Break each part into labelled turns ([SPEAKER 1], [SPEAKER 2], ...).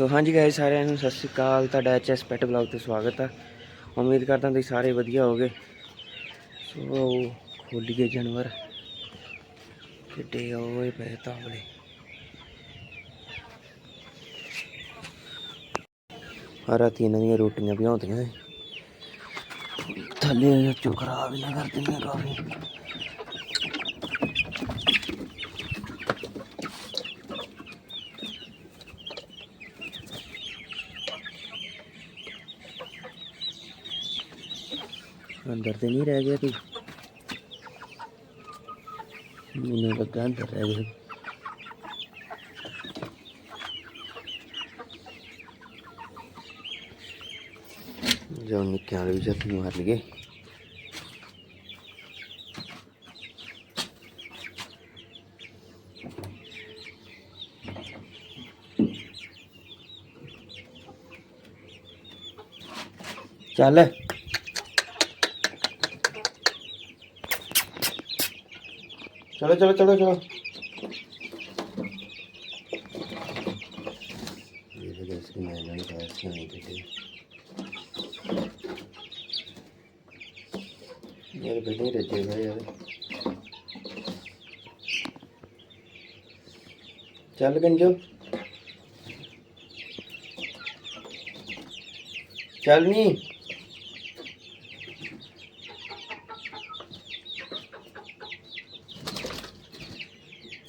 [SPEAKER 1] ਸੋ ਹਾਂਜੀ ਗਾਇਸ ਸਾਰਿਆਂ ਨੂੰ ਸਤਿ ਸ਼੍ਰੀ ਅਕਾਲ। ਤੁਹਾਡਾ ਐਚਐਸ ਪੈਟ ਬਲੌਗ ਤੇ ਸਵਾਗਤ ਆ। ਉਮੀਦ ਕਰਦਾ ਤੁਸੀਂ ਸਾਰੇ ਵਧੀਆ ਹੋਗੇ ਸੋ ਖੋਲੀਏ ਜਾਨਵਰ। ਕਿੱਡੇ ਓਏ, ਪਏ ਤਾਵਲੇ ਰਾਤੀ ਇਹਨਾਂ ਦੀਆਂ ਰੋਟੀਆਂ ਵੀ ਥੱਲੇ ਚੁਕਰਾ ਵੀ ਨਾ ਕਰ ਦਿੰਦੇ ਕਾਫੀ। ਅੰਦਰ ਤੇ ਨਹੀਂ ਰਹਿ ਗਿਆ ਤੂੰ ਮੈਨੂੰ ਲੱਗਾ ਅੰਦਰ ਰਹਿ ਗਿਆ ਜੋ ਨਿੱਕੇ ਵਾਲੇ ਵੀ ਜੱਤ ਮਾਰ ਲਈਏ ਚੱਲ चलो। ਚਲੋ ਚਲੋ ਚਲੋ ਚਲੋ। ਚੱਲ ਗੰਜੋ। ਚੱਲ ਨਹੀਂ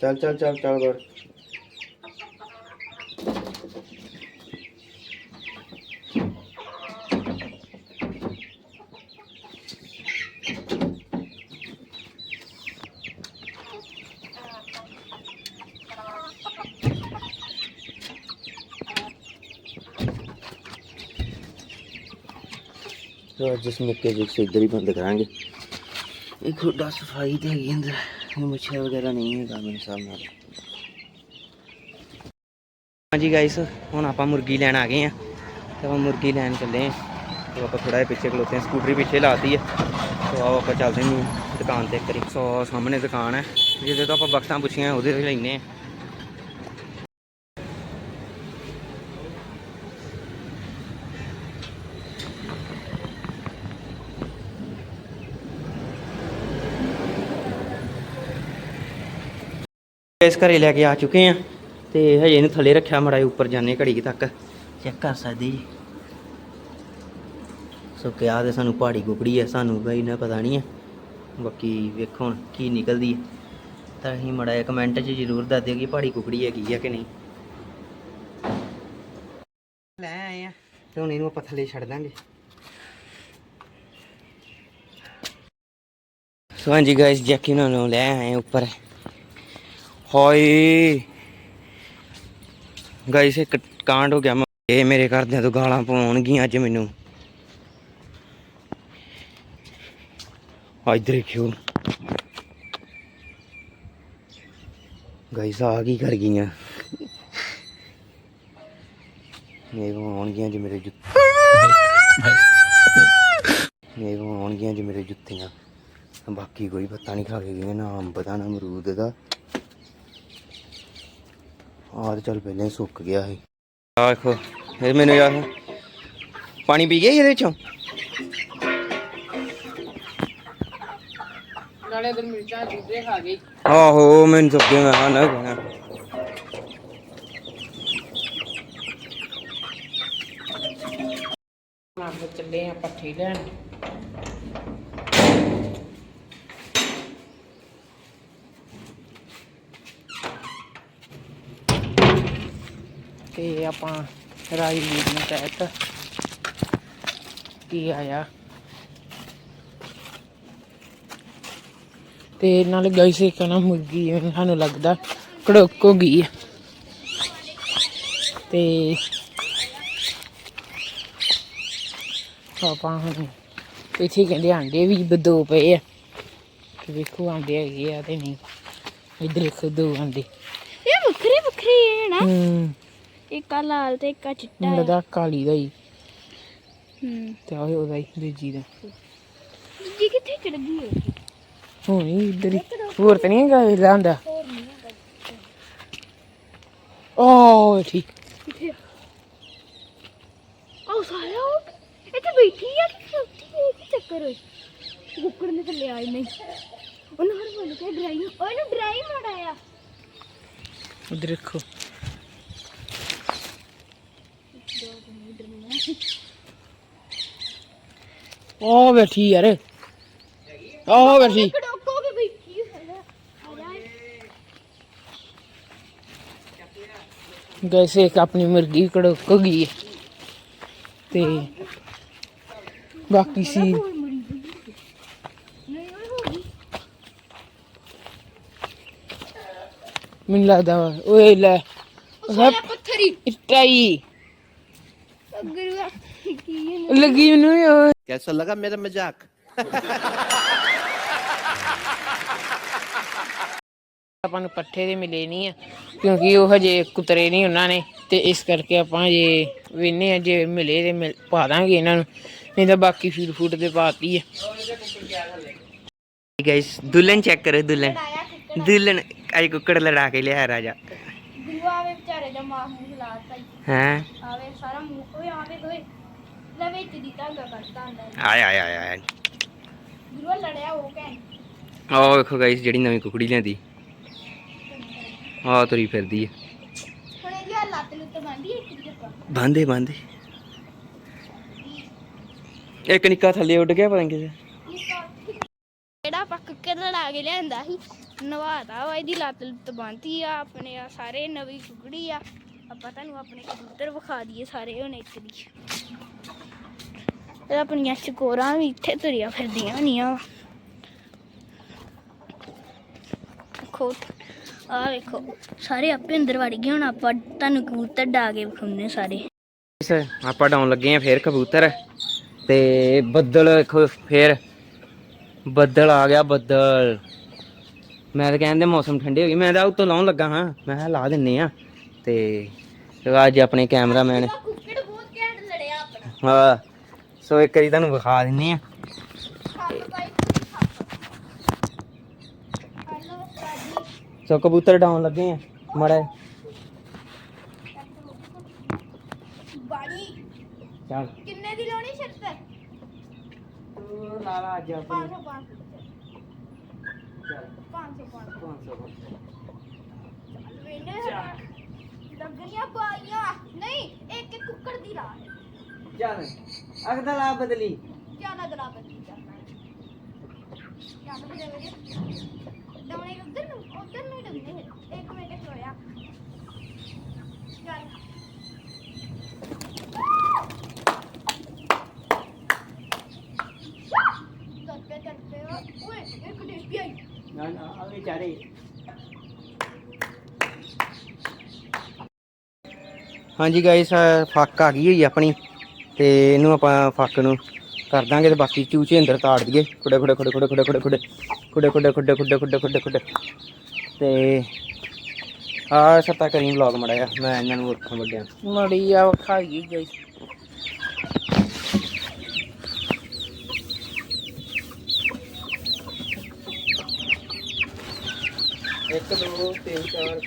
[SPEAKER 1] ਚੱਲ ਚੱਲ ਚੱਲ ਚੱਲ ਬਾਹਰ ਜਿਸ ਮੁੱਕੇ ਜਿਸ ਇਧਰ ਹੀ ਬੰਦ ਕਰਾਂਗੇ। ਇਹ ਖੁੱਡਾ ਸਫ਼ਾਈ ਤੇ ਹੈਗੀ ਅੰਦਰ। ਮੱਛਰ ਵਗੈਰਾ ਨਹੀਂ ਹੈਗਾ ਮੇਰੇ ਹਿਸਾਬ ਨਾਲ। ਹਾਂਜੀ ਗਾਇਸ ਹੁਣ ਆਪਾਂ ਮੁਰਗੀ ਲੈਣ ਆ ਗਏ ਆ। ਤੇ ਆਪਾਂ ਮੁਰਗੀ ਲੈਣ ਚੱਲੇ ਆ। ਤੇ ਆਪਾਂ ਥੋੜਾ ਜਿਹਾ ਪਿੱਛੇ ਖਲੋਤੇ ਆ। ਸਕੂਟਰੀ ਪਿੱਛੇ ਲਾਤੀ ਹੈ ਤੇ ਆਓ ਆਪਾਂ ਚੱਲਦੇ ਹਾਂ ਦੁਕਾਨ ਤੇ ਕਰੀ ਸੋ ਸਾਹਮਣੇ ਦੁਕਾਨ ਹੈ ਜਿਹਦੇ ਤੋਂ ਆਪਾਂ ਬਖਤਾਂ ਪੁੱਛੀਆਂ, ਉਹਦੇ ਤੋਂ ਲੈਨੇ ਆ। ਇਸ ਘਰੇ ਲੈ ਕੇ ਆ ਚੁੱਕੇ ਆ ਤੇ ਹਜੇ ਇਹਨੂੰ ਥੱਲੇ ਰੱਖਿਆ ਮੜਾ ਉੱਪਰ ਜਾਣੇ ਘੜੀ ਕੁ ਤੱਕ। ਚੈੱਕ ਕਰ ਸਕਦੇ ਜੀ। ਸੋ ਕਿਹਾ ਤੇ ਸਾਨੂੰ ਪਹਾੜੀ ਕੁਕੜੀ ਹੈ ਸਾਨੂੰ ਬਈ ਨਾ ਪਤਾ ਨਹੀਂ ਹੈ ਬਾਕੀ ਵੇਖੋ ਹੁਣ ਕੀ ਨਿਕਲਦੀ ਹੈ ਤਾਂ ਅਸੀਂ ਮੜਾ ਜਿਹਾ ਕਮੈਂਟ 'ਚ ਜ਼ਰੂਰ ਦੱਸ ਦਿਓ ਕਿ ਪਹਾੜੀ ਕੁਕੜੀ ਹੈਗੀ ਆ ਕਿ ਨਹੀਂ। ਲੈ ਆਏ ਆ। ਤੇ ਹੁਣ ਇਹਨੂੰ ਆਪਾਂ ਥੱਲੇ ਛੱਡ ਦਾਂਗੇ। ਸੋ ਹਾਂਜੀ ਗਾਇਸ ਜੈਕੀ ਨੂੰ ਲੈ ਆਏ ਉੱਪਰ। ਹਾਏ। ਗਾਇਸ, ਇੱਕ ਕਾਂਡ ਹੋ ਗਿਆ ਇਹ ਮੇਰੇ ਘਰਦਿਆਂ ਤੋਂ ਗਾਲਾਂ ਪਾਉਣਗੀਆਂ ਅੱਜ ਮੈਨੂੰ। ਆ ਦੇਖਿਓ। ਗਾਇਸ ਆ ਕੀ ਕਰ ਗਈਆਂ? ਇਹ ਆਉਣਗੀਆਂ ਜੀ ਮੇਰੇ ਜੁੱਤੇ ਇਹ ਆਉਣਗੀਆਂ ਜੀ ਮੇਰੇ ਜੁੱਤੀਆਂ। ਬਾਕੀ ਕੋਈ ਪਤਾ ਨਹੀਂ ਖਾ ਕੇ ਗਏ ਨਾ ਅੰਬ ਦਾ ਨਾ ਅਮਰੂਦ ਦਾ। ਆਹ ਤੇ ਚੱਲ ਪਹਿਲਾਂ ਹੀ ਸੁੱਕ ਗਿਆ ਸੀ। ਆ ਦੇਖੋ ਇਹ ਮੈਨੂੰ ਯਾਰ ਪਾਣੀ ਪੀ ਗਿਆ ਇਹਦੇ ਵਿੱਚੋਂ?
[SPEAKER 2] ਨਾਲੇ ਤੇ ਮਿਰਚਾਂ ਦੂਜੇ ਖਾ ਗਈ।
[SPEAKER 1] ਆਹੋ ਮੈਨੂੰ ਸੁੱਕੇ ਮੈਂ ਹਾਂ ਨਾ
[SPEAKER 2] ਚੱਲੇ ਆ ਪੱਠੀ ਲੈਣ। ਤੇ ਆਪਾਂ ਰਾਈ ਵੀਰ ਨੂੰ ਕਹਿਤਾ। ਕੀ ਆਇਆ? ਤੇ ਨਾਲ ਗਈ ਸੀ ਕਹਣਾ ਮੁਰਗੀ ਸਾਨੂੰ ਲੱਗਦਾ ਕੜਕ ਹੋ ਗਈ ਤੇ ਆਪਾਂ ਹੁਣ ਇੱਥੇ ਕਹਿੰਦੇ ਆਂਡੇ ਵੀ ਦੋ ਪਏ ਆ। ਤੇ ਵੇਖੋ ਆਂਡੇ ਹੈਗੇ ਆ ਤੇ ਨਹੀਂ। ਇੱਧਰ ਦੇਖੋ ਦੋ ਆਂਡੇ।
[SPEAKER 3] ਇਹ ਵੱਖਰੇ ਵੱਖਰੇ ਹੈ ਨਾ।
[SPEAKER 2] ਹੂੰ।
[SPEAKER 3] ਇੱਕ ਲਾਲ ਤੇ ਇੱਕ ਚਿੱਟਾ ਹੈ
[SPEAKER 2] ਲੱਗਦਾ ਕਾਲੀ ਦਾ ਹੀ।
[SPEAKER 3] ਹੂੰ।
[SPEAKER 2] ਤੇ ਆਹ ਉਹਦਾ ਹੀ ਦੂਜੀ ਦਾ।
[SPEAKER 3] ਜੀ ਕਿੱਥੇ ਚੜ ਗਈ ਹੈ
[SPEAKER 2] ਹੁਣ ਹੀ ਇੱਧਰ ਹੀ। ਹੋਰ ਤਾਂ ਨਹੀਂ ਹੈਗਾ ਇਹਦਾ ਹੁੰਦਾ ਓ ਠੀਕ।
[SPEAKER 3] ਕਿੱਥੇ ਉਹ ਸਾਰਾ ਉਹ ਇੱਥੇ ਬੈਠੀ ਆ ਕਿ ਉੱਠੀ ਹੈ ਕੀ ਚੱਕਰ ਹੋਈ ਕੁੱਕੜ ਨੇ ਥੱਲੇ ਆਈ ਨਹੀਂ। ਉਹਨੂੰ ਹਰ ਬੋਲ ਕੇ ਡਰਾਈ ਉਹ ਇਹਨੂੰ ਡਰਾਈ ਮੜਾਇਆ
[SPEAKER 2] ਉਧਰ ਦੇਖੋ ਉਹ ਬੈਠੀ ਯਾਰ। ਉਹ ਬੈਠੀ ਡੋਕੋ ਇੱਕ ਆਪਣੀ ਮੁਰਗੀ ਕੜਕ ਗਈ ਤੇ ਬਾਕੀ ਸੀ। ਮੈਨੂੰ ਲੱਗਦਾ ਓਏ ਲੈ
[SPEAKER 3] ਪੱਥਰੀ।
[SPEAKER 2] ਇੱਟਾਈ ਲੱਗੀ ਮੈਨੂੰ ਵੀ ਉਹ
[SPEAKER 4] कैसा लगा मेरा मजाक
[SPEAKER 2] ਆਪਾਂ ਨੂੰ ਪੱਠੇ ਦੇ ਮਿਲੇ ਨਹੀਂ ਆ ਕਿਉਂਕਿ ਉਹ ਹਜੇ ਕੁਤਰੇ ਨਹੀਂ ਉਹਨਾਂ ਨੇ ਤੇ ਇਸ ਕਰਕੇ ਆਪਾਂ ਜੇ ਵੇਨੇ ਆ ਜੇ ਮਿਲੇ ਤੇ ਮਿਲ- ਪਾ ਦਾਂਗੇ ਇਹਨਾਂ ਨੂੰ ਨਹੀਂ ਤਾਂ ਬਾਕੀ ਫੀਡ ਫੂਡ ਤੇ ਪਾਤੀ ਹੈ
[SPEAKER 1] ਗਾਇਸ ਦੁਲਹਨ ਚੈੱਕ ਕਰੋ ਦੁਲਹਨ ਦੁਲਹਨ ਆਈ ਕੁੱਕੜ ਲੜਾ ਕੇ ਲਿਆ ਰਾਜਾ
[SPEAKER 3] ਗੁਰੂ ਆਵੇ ਵਿਚਾਰੇ ਦਾ ਮਾਂ ਮੂੰਹ ਲਾਤਾ ਹੀ
[SPEAKER 1] ਹੈ?
[SPEAKER 3] ਆਵੇ ਸਾਰਾ ਮੂੰਹ ਓਏ ਆਵੇ ਓਏ ਲੈ ਵਿੱਚ ਦੀ ਧਾਗਾ ਕੱਢਦਾ ਹੁੰਦਾ ਹੈ।
[SPEAKER 1] ਆਏ ਆਏ ਆਏ ਆਏ।
[SPEAKER 3] ਗੁਰੂ ਲੜਿਆ ਉਹ ਕਹਿਣ
[SPEAKER 1] ਆਹ ਵੇਖੋ ਗਾਇਸ ਜਿਹੜੀ ਨਵੀਂ ਕੁਕੜੀ ਲਿਆਂਦੀ। ਆਹ ਤੁਰੀ ਫਿਰਦੀ ਹੈ
[SPEAKER 3] ਹੁਣ ਇਹਦੀ ਆਹ ਲੱਤ ਲੁੱਤ ਬੰਦੀ ਇੱਕ ਦੀ ਜੱਪਾ
[SPEAKER 1] ਬਾਂਦੇ ਬਾਂਦੇ ਇੱਕ ਨਿੱਕਾ ਥੱਲੇ ਉੱਡ ਗਿਆ ਪਤਾ ਨੀ ਕਿਤੇ
[SPEAKER 3] ਜਿਹੜਾ ਆਪਾਂ ਕੁੱਕਰ ਲੜਾ ਕੇ ਲਿਆਂਦਾ ਸੀ। ਨਵਾਤਾ ਵਾ, ਇਹਦੀ ਲੱਤ ਲੁੱਤ ਬੰਨਤੀ ਆ, ਆਪਣੇ ਆ ਸਾਰੇ ਨਵੀਂ ਕੁਕੜੀ ਆ। ਆਪਾਂ ਤੁਹਾਨੂੰ ਆਪਣੇ ਕਬੂਤਰ ਵਿਖਾ ਦਈਏ ਸਾਰੇ ਹੁਣ ਇੱਕ ਦੀ। ਇਹ ਆਪਣੀਆਂ ਚਕੋਰਾਂ ਵੀ ਇੱਥੇ ਤੁਰੀਆਂ ਫਿਰਦੀਆਂ ਹੋਣੀਆਂ ਦੇਖੋ ਆ ਵੇਖੋ, ਸਾਰੇ ਆਪੇ ਅੰਦਰ ਵੜ ਗਏ, ਹੁਣ ਆਪਾਂ ਤੁਹਾਨੂੰ ਕਬੂਤਰ ਡਾ ਕੇ ਵਿਖਾਉਣੇ ਸਾਰੇ।
[SPEAKER 1] ਆਪਾਂ ਡਾਉਣ ਲੱਗੇ ਆ ਫੇਰ ਕਬੂਤਰ, ਤੇ ਬੱਦਲ ਵੇਖੋ, ਫੇਰ ਬੱਦਲ ਆ ਗਿਆ, ਬੱਦਲ। ਮੈਂ ਤਾਂ ਕਹਿੰਦੇ ਮੌਸਮ ਠੰਡੇ ਹੋ ਗਏ ਮੈਂ ਤਾਂ ਉੱਤੋਂ ਲਾਉਣ ਲੱਗਾ ਹਾਂ। ਮੈਂ ਕਿਹਾ ਲਾ ਦਿੰਨੇ ਆ। ਤੇ ਅੱਜ ਆਪਣੇ ਕੈਮਰਾਮੈਨ
[SPEAKER 3] ਕੁੱਕੜ ਬਹੁਤ ਘੈਂਟ ਲੜਿਆ ਆਪਣਾ।
[SPEAKER 1] ਹਾਂ ਸੋ ਇੱਕ ਵਾਰੀ ਤੁਹਾਨੂੰ ਵਿਖਾ ਦਿੰਨੇ ਆ। ਸੋ ਕਬੂਤਰ ਡਾਉਣ ਲੱਗੇ ਆ ਮੜਾ
[SPEAKER 3] ਬਾਣੀ।
[SPEAKER 1] ਚੱਲ।
[SPEAKER 3] ਕਿੰਨੇ ਦੀ ਲਾਉਣੀ ਸ਼ਰਤ
[SPEAKER 1] ਲਾ ਲਾ ਅੱਜ
[SPEAKER 3] 500 500 500 ਵਿੰਡੋ ਚੱਕ। ਲੱਗਣੀਆਂ ਬਾਈਆਂ ਨਹੀਂ ਇੱਕ ਇੱਕ ਕੁੱਕੜ ਦੀ ਰਾਹ
[SPEAKER 1] ਹੈ। ਚੱਲ ਅਗਦਲਾ ਬਦਲੀ।
[SPEAKER 3] ਕਿਆ ਨਾ ਗਲਾ ਬੱਤੀ ਕਰਨਾ ਹੈ ਕਿਆ ਨਾ ਵੀਰੇ ਵੀਰੇ ਦਮਣੇ ਉਧਰ ਨੂੰ ਉਧਰ ਨੂੰ ਡੰਦੇ ਇੱਕ ਮਿੰਟ ਖਲੋਇਆ। ਚੱਲ।
[SPEAKER 1] ਹਾਂਜੀ ਗਾਇਸ ਫੱਕ ਆ ਗਈ ਹੋਈ ਆਪਣੀ ਤੇ ਇਹਨੂੰ ਆਪਾਂ ਫੱਕ ਨੂੰ ਕਰ ਦਾਂਗੇ ਤੇ ਬਾਕੀ ਚੂਚੇ ਅੰਦਰ ਤਾੜ ਦਈਏ ਖੁੱਡੇ ਖੁੱਡੇ ਖੁੱਡੇ ਖੁੱਡੇ ਖੁੱਡੇ ਖੁੱਡੇ ਖੁੱਡੇ ਖੁੱਡੇ ਖੁੱਡੇ ਖੁੱਡੇ ਖੁੱਡੇ ਖੁੱਡੇ ਖੁੱਡੇ ਤੇ ਆ ਸੱਤਾ ਕਰੀਮ ਵਲੌਗ ਮੜਾਇਆ ਮੈਂ ਇਹਨਾਂ ਨੂੰ ਰੱਖਾਂ ਵੱਡਿਆਂ
[SPEAKER 2] ਮੜੀ ਆ ਖਾ ਗਈ ਗਈ
[SPEAKER 1] ਇੱਕ ਦੋ ਤਿੰਨ ਚਾਰ।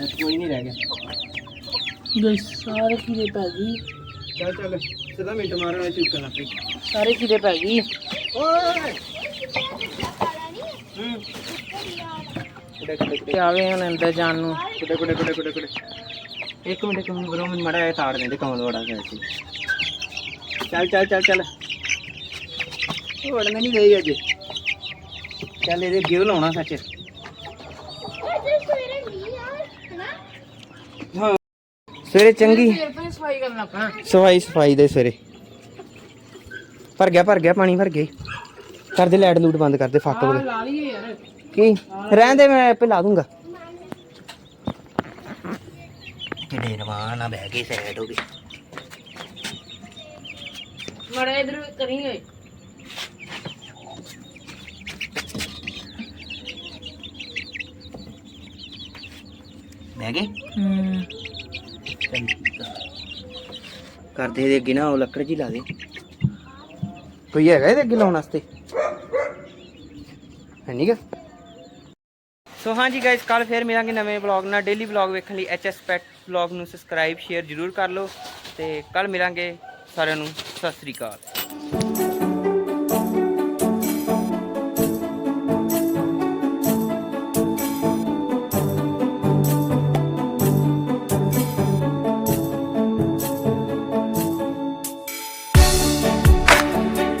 [SPEAKER 1] ਬਸ ਕੋਈ ਨਹੀਂ ਰਹਿ ਗਿਆ।
[SPEAKER 2] ਗਈ ਸਾਰੇ ਕੀੜੇ ਪੈ ਗਈ।
[SPEAKER 1] ਚੱਲ ਚੱਲ ਸਿੱਧਾ ਮਿੰਟ ਮਾਰਨਾ ਚੁੱਕਣ ਲੱਗ ਪਈ
[SPEAKER 2] ਸਾਰੇ ਕੀੜੇ ਪੈ ਗਈ।
[SPEAKER 1] ਓਏ! ਹੂੰ। ਕੁੜੇ ਕੁੜੇ ਕੁੜੇ
[SPEAKER 2] ਤੇ ਆਵੇ ਹੁਣ ਅੰਦਰ ਜਾਣ ਨੂੰ।
[SPEAKER 1] ਕੁੜੇ ਕੁੜੇ ਕੁੜੇ ਕੁੜੇ ਕੁੜੇ ਇੱਕ ਮਿੰਟ ਇੱਕ ਮਿੰਟ ਬਰੋ ਮੈਨੂੰ ਮੜਾ ਇਹ ਤਾੜ ਦਿੰਦੇ ਕਮਲ ਵੜਾ ਗਿਆ ਸੀ। ਚੱਲ ਚੱਲ ਚੱਲ ਚੱਲ। ਵੜਨਾ ਨਹੀਂ ਗਈ ਅੱਜ। ਚੱਲ ਇਹਦੇ ਗਿਵ ਲਾਉਣਾ ਸੱਚ।
[SPEAKER 3] ਸਵੇਰੇ
[SPEAKER 1] ਹਾਂ ਚੰਗੀ।
[SPEAKER 2] ਸਫ਼ਾਈ ਕਰਨਾ
[SPEAKER 1] ਸਫ਼ਾਈ ਸਫ਼ਾਈ ਦੇ ਸਵੇਰੇ। ਭਰ ਗਿਆ ਭਰ ਗਿਆ ਪਾਣੀ ਭਰ ਗਿਆ। ਈ। ਕਰ ਦੇ ਲਾਈਟ ਲੂਟ ਬੰਦ ਕਰ ਦੇ ਫੱਕ
[SPEAKER 2] ਲਾ ਲਈਏ ਯਾਰ।
[SPEAKER 1] ਕੀ? ਰਹਿਣ ਦੇ ਮੈਂ ਆਪੇ ਲਾ ਦੂੰਗਾ। ਕਿਡੇ ਰਵਾਨਾ ਬਹਿ ਕੇ ਸਾਈਡ ਹੋ ਗਈ।
[SPEAKER 2] ਮੜਾ ਇਧਰ ਕਰੀ ਓਏ
[SPEAKER 1] ਬਹਿ ਗਏ?
[SPEAKER 2] ਹੂੰ।
[SPEAKER 1] ਕਰਦੇ ਦੇ ਅੱਗੇ ਨਾ ਉਹ ਲੱਕੜ ਜੀ ਲਾ ਦੇ। ਕੋਈ ਹੈਗਾ ਇਹਦੇ ਅੱਗੇ ਲਾਉਣ ਵਾਸਤੇ? ਹੈ ਨੀਗਾ ਸੋ ਹਾਂਜੀ ਗਾਇਸ ਕੱਲ ਫੇਰ ਮਿਲਾਂਗੇ ਨਵੇਂ ਵਲੌਗ ਨਾਲ ਡੇਲੀ ਵਲੌਗ ਵੇਖਣ ਲਈ ਐਚਐਸ ਪੈਟ ਵਲੌਗ ਨੂੰ ਸਬਸਕ੍ਰਾਈਬ ਸ਼ੇਅਰ ਜਰੂਰ ਕਰ ਲਓ ਤੇ ਕੱਲ ਮਿਲਾਂਗੇ ਸਾਰਿਆਂ ਨੂੰ ਸਤਿ ਸ੍ਰੀ ਅਕਾਲ